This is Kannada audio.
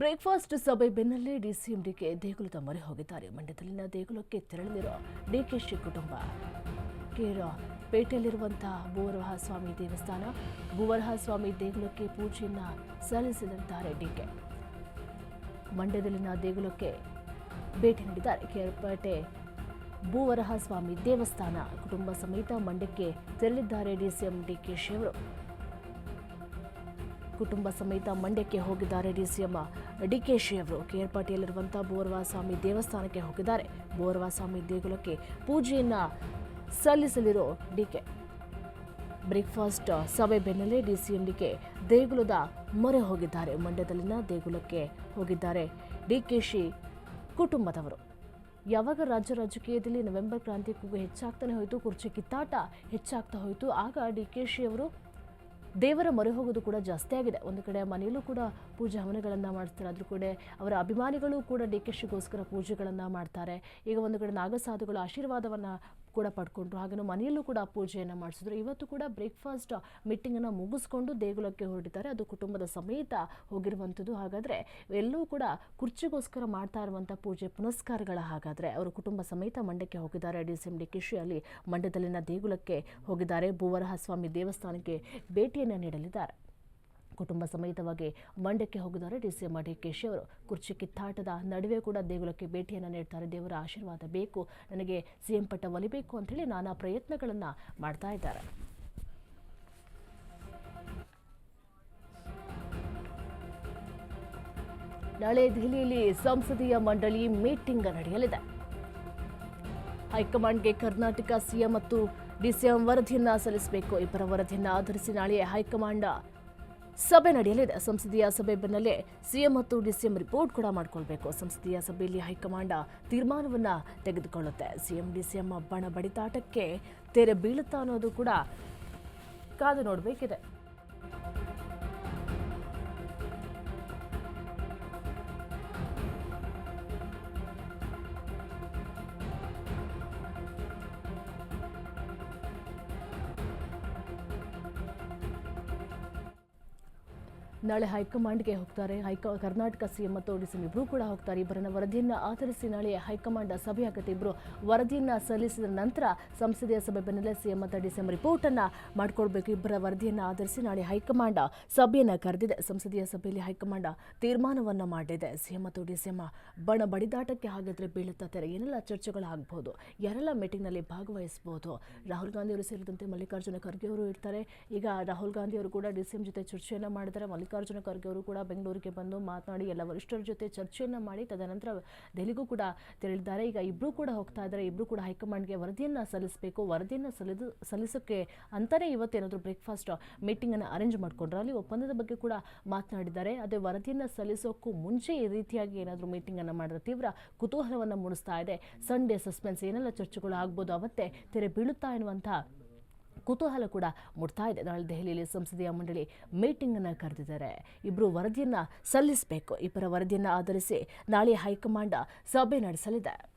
ಬ್ರೇಕ್ಫಾಸ್ಟ್ ಸಭೆ ಬೆನ್ನಲ್ಲೇ ಡಿಸಿಎಂ ಡಿಕೆ ದೇಗುಲದ ಮೊರೆ ಹೋಗಿದ್ದಾರೆ. ಮಂಡ್ಯದಲ್ಲಿನ ದೇಗುಲಕ್ಕೆ ತೆರಳಲಿರೋ ಡಿಕೆಶಿ ಕುಟುಂಬ ಕೇರ ಪೇಟೆಯಲ್ಲಿರುವಂತಹ ಭೂವರಹ ಸ್ವಾಮಿ ದೇವಸ್ಥಾನ ಭೂವರಹ ಸ್ವಾಮಿ ದೇಗುಲಕ್ಕೆ ಪೂಜೆಯನ್ನು ಸಲ್ಲಿಸಿದಂತಾರೆ ಡಿಕೆ ಮಂಡ್ಯದಲ್ಲಿನ ದೇಗುಲಕ್ಕೆ ಭೇಟಿ ನೀಡಿದ್ದಾರೆ. ಕೇರಪೇಟೆ ಭೂವರಹ ಸ್ವಾಮಿ ದೇವಸ್ಥಾನ ಕುಟುಂಬ ಸಮೇತ ಮಂಡ್ಯಕ್ಕೆ ತೆರಳಿದ್ದಾರೆ ಡಿಸಿಎಂ ಡಿಕೆಶಿ ಅವರು ಕುಟುಂಬ ಸಮೇತ ಮಂಡ್ಯಕ್ಕೆ ಹೋಗಿದ್ದಾರೆ ಡಿಸಿಎಂ. ಡಿಕೆಶಿ ಅವರು. ಕೇರ್ಪಾಟಿಯಲ್ಲಿರುವಂತಹ ಬೋರ್ವಾಸ್ವಾಮಿ ದೇವಸ್ಥಾನಕ್ಕೆ ಹೋಗಿದ್ದಾರೆ. ಬೋರ್ವಾಸ್ವಾಮಿ ದೇಗುಲಕ್ಕೆ ಪೂಜೆಯನ್ನ ಸಲ್ಲಿಸಲಿರೋ ಡಿಕೆ. ಬ್ರೇಕ್ಫಾಸ್ಟ್ ಸಭೆ ಬೆನ್ನಲ್ಲೇ ಡಿಸಿಎಂ ಡಿಕೆ ದೇಗುಲದ ಮೊರೆ ಹೋಗಿದ್ದಾರೆ. ಮಂಡ್ಯದಲ್ಲಿನ ದೇಗುಲಕ್ಕೆ ಹೋಗಿದ್ದಾರೆ ಡಿಕೆಶಿ ಕುಟುಂಬದವರು. ಯಾವಾಗ ರಾಜ್ಯ ರಾಜಕೀಯದಲ್ಲಿ ನವೆಂಬರ್ ಕ್ರಾಂತಿ ಕೂಗು ಹೆಚ್ಚಾಗ್ತಾನೆ ಹೋಯಿತು, ಕುರ್ಚಿ ಕಿತ್ತಾಟ ಹೆಚ್ಚಾಗ್ತಾ ಹೋಯಿತು, ಆಗ ಡಿ ಕೆ ಶಿ ಅವರು ದೇವರ ಮೊರೆ ಹೋಗೋದು ಕೂಡ ಜಾಸ್ತಿ ಆಗಿದೆ. ಒಂದು ಕಡೆ ಮನೆಯಲ್ಲೂ ಕೂಡ ಪೂಜೆ ಹವನಗಳನ್ನು ಮಾಡ್ತಾರೆ. ಅದ್ರ ಕೂಡ ಅವರ ಅಭಿಮಾನಿಗಳು ಕೂಡ ಡಿ ಕೆ ಶಿಗೋಸ್ಕರ ಪೂಜೆಗಳನ್ನು ಮಾಡ್ತಾರೆ. ಈಗ ಒಂದು ಕಡೆ ನಾಗಸಾಧುಗಳು ಆಶೀರ್ವಾದವನ್ನು ಕೂಡ ಪಡ್ಕೊಂಡ್ರು. ಹಾಗೆ ಮನೆಯಲ್ಲೂ ಕೂಡ ಪೂಜೆಯನ್ನು ಮಾಡಿಸಿದ್ರು. ಇವತ್ತು ಕೂಡ ಬ್ರೇಕ್ಫಾಸ್ಟ್ ಮೀಟಿಂಗನ್ನು ಮುಗಿಸ್ಕೊಂಡು ದೇಗುಲಕ್ಕೆ ಹೊರಟಿದ್ದಾರೆ. ಅದು ಕುಟುಂಬದ ಸಮೇತ ಹೋಗಿರುವಂಥದ್ದು. ಹಾಗಾದರೆ ಎಲ್ಲೂ ಕೂಡ ಕುರ್ಚಿಗೋಸ್ಕರ ಮಾಡ್ತಾ ಇರುವಂಥ ಪೂಜೆ ಪುನಸ್ಕಾರಗಳ ಹಾಗಾದರೆ ಅವರು ಕುಟುಂಬ ಸಮೇತ ಮಂಡ್ಯಕ್ಕೆ ಹೋಗಿದ್ದಾರೆ. ಡಿ ಸಿ ಎಂ ಡಿ ಕಿಶಿ ಅಲ್ಲಿ ಮಂಡ್ಯದಲ್ಲಿನ ದೇಗುಲಕ್ಕೆ ಹೋಗಿದ್ದಾರೆ. ಭೂವರಹ ಸ್ವಾಮಿ ದೇವಸ್ಥಾನಕ್ಕೆ ಭೇಟಿಯನ್ನು ನೀಡಲಿದ್ದಾರೆ. ಕುಟುಂಬ ಸಮೇತವಾಗಿ ಮಂಡ್ಯಕ್ಕೆ ಹೋಗಿದ್ದಾರೆ. ಡಿ ಸಿ ಎಂ ಡಿ ಕೇಶಿ ಅವರು ಕುರ್ಚಿ ಕಿತ್ತಾಟದ ನಡುವೆ ಕೂಡ ದೇಗುಲಕ್ಕೆ ಭೇಟಿಯನ್ನು ನೀಡ್ತಾರೆ. ದೇವರ ಆಶೀರ್ವಾದ ಬೇಕು, ನನಗೆ ಸಿಎಂ ಪಟ್ಟ ಒಲಿಬೇಕು ಅಂಥೇಳಿ ನಾನಾ ಪ್ರಯತ್ನಗಳನ್ನು ಮಾಡ್ತಾ ಇದ್ದಾರೆ. ನಾಳೆ ದೆಹಲಿಯಲ್ಲಿ ಸಂಸದೀಯ ಮಂಡಳಿ ಮೀಟಿಂಗ್ ನಡೆಯಲಿದೆ. ಹೈಕಮಾಂಡ್ಗೆ ಕರ್ನಾಟಕ ಸಿಎಂ ಮತ್ತು ಡಿಸಿಎಂ ವರದಿಯನ್ನ ಸಲ್ಲಿಸಬೇಕು. ಇಬ್ಬರ ವರದಿಯನ್ನ ಆಧರಿಸಿ ನಾಳೆ ಹೈಕಮಾಂಡ್ ಸಭೆ ನಡೆಯಲಿದೆ. ಸಂಸದೀಯ ಸಭೆ ಬೆನ್ನಲ್ಲೇ ಸಿಎಂ ಮತ್ತು ಡಿಸಿಎಂ ರಿಪೋರ್ಟ್ ಕೂಡ ಮಾಡಿಕೊಳ್ಬೇಕು. ಸಂಸದೀಯ ಸಭೆಯಲ್ಲಿ ಹೈಕಮಾಂಡ್ ತೀರ್ಮಾನವನ್ನು ತೆಗೆದುಕೊಳ್ಳುತ್ತೆ. ಸಿಎಂ, ಡಿಸಿಎಂ ಬಣ ಬಡಿತಾಟಕ್ಕೆ ತೆರೆ ಬೀಳುತ್ತಾ ಅನ್ನೋದು ಕೂಡ ಕಾದು ನೋಡಬೇಕಿದೆ. ನಾಳೆ ಹೈಕಮಾಂಡ್ಗೆ ಹೋಗ್ತಾರೆ. ಹೈಕ, ಕರ್ನಾಟಕ ಸಿಎಂ ಮತ್ತು ಡಿಸಿಎಂ ಇಬ್ಬರೂ ಕೂಡ ಹೋಗ್ತಾರೆ. ಇಬ್ಬರನ್ನ ವರದಿಯನ್ನು ಆಧರಿಸಿ ನಾಳೆ ಹೈಕಮಾಂಡ್ ಸಭೆ ಆಗುತ್ತೆ. ಇಬ್ಬರು ವರದಿಯನ್ನು ಸಲ್ಲಿಸಿದ ನಂತರ ಸಂಸದೀಯ ಸಭೆ ಬೆನ್ನಲ್ಲೇ ಸಿಎಂ ಮತ್ತು ಡಿಸಿಎಂ ರಿಪೋರ್ಟನ್ನು ಮಾಡಿಕೊಡ್ಬೇಕು. ಇಬ್ಬರ ವರದಿಯನ್ನು ಆಧರಿಸಿ ನಾಳೆ ಹೈಕಮಾಂಡ್ ಸಭೆಯನ್ನು ಕರೆದಿದೆ. ಸಂಸದೀಯ ಸಭೆಯಲ್ಲಿ ಹೈಕಮಾಂಡ್ ತೀರ್ಮಾನವನ್ನು ಮಾಡಿದೆ. ಸಿಎಂ ಮತ್ತು ಡಿಸಿಎಂ ಬಣ ಬಡಿದಾಟಕ್ಕೆ ಹಾಗಾದ್ರೆ ಬೀಳುತ್ತಾರೆ ತೆರೆ ಏನೆಲ್ಲ ಚರ್ಚೆಗಳಾಗಬಹುದು ಯಾರೆಲ್ಲ ಮೀಟಿಂಗ್ನಲ್ಲಿ ಭಾಗವಹಿಸಬಹುದು ರಾಹುಲ್ ಗಾಂಧಿ ಅವರು ಸೇರಿದಂತೆ ಮಲ್ಲಿಕಾರ್ಜುನ ಖರ್ಗೆ ಅವರು ಇರ್ತಾರೆ. ಈಗ ರಾಹುಲ್ ಗಾಂಧಿ ಅವರು ಕೂಡ ಡಿಸಿಎಂ ಜೊತೆ ಚರ್ಚೆಯನ್ನು ಮಾಡಿದರೆ ಮಲ್ಲಿಕಾರ್ಜುನ ಖರ್ಗೆ ಅವರು ಕೂಡ ಬೆಂಗಳೂರಿಗೆ ಬಂದು ಮಾತನಾಡಿ ಎಲ್ಲ ವರಿಷ್ಠರ ಜೊತೆ ಚರ್ಚೆಯನ್ನು ಮಾಡಿ ತದನಂತರ ದೆಹಲಿಗೂ ಕೂಡ ತೆರಳಿದ್ದಾರೆ. ಈಗ ಇಬ್ಬರೂ ಕೂಡ ಹೋಗ್ತಾ ಇದ್ದಾರೆ. ಇಬ್ಬರು ಕೂಡ ಹೈಕಮಾಂಡ್ಗೆ ವರದಿಯನ್ನು ಸಲ್ಲಿಸಬೇಕು. ವರದಿಯನ್ನು ಸಲ್ಲಿದು ಸಲ್ಲಿಸೋಕ್ಕೆ ಅಂತಲೇ ಇವತ್ತೇನಾದರೂ ಬ್ರೇಕ್ಫಾಸ್ಟ್ ಮೀಟಿಂಗನ್ನು ಅರೇಂಜ್ ಮಾಡ್ಕೊಂಡ್ರು? ಅಲ್ಲಿ ಒಪ್ಪಂದದ ಬಗ್ಗೆ ಕೂಡ ಮಾತನಾಡಿದ್ದಾರೆ. ಅದೇ ವರದಿಯನ್ನು ಸಲ್ಲಿಸೋಕ್ಕೂ ಮುಂಚೆ ಈ ರೀತಿಯಾಗಿ ಏನಾದರೂ ಮೀಟಿಂಗನ್ನು ಮಾಡಿದ್ರೆ ತೀವ್ರ ಕುತೂಹಲವನ್ನು ಮೂಡಿಸ್ತಾ ಇದೆ. ಸಂಡೇ ಸಸ್ಪೆನ್ಸ್ ಏನೆಲ್ಲ ಚರ್ಚೆಗಳು ಆಗ್ಬೋದು ಅವತ್ತೇ ತೆರೆ ಬೀಳುತ್ತಾ ಎನ್ನುವಂಥ ಕುತೂಹಲ ಕೂಡ ಮೂಡ್ತಾ ಇದೆ. ನಾಳೆ ದೆಹಲಿಯಲ್ಲಿ ಸಂಸದೀಯ ಮಂಡಳಿ ಮೀಟಿಂಗ್ ಅನ್ನು ಕರೆದಿದ್ದಾರೆ. ಇಬ್ಬರು ವರದಿಯನ್ನ ಸಲ್ಲಿಸಬೇಕು. ಇಬ್ಬರ ವರದಿಯನ್ನ ಆಧರಿಸಿ ನಾಳೆ ಹೈಕಮಾಂಡ್ ಸಭೆ ನಡೆಸಲಿದೆ.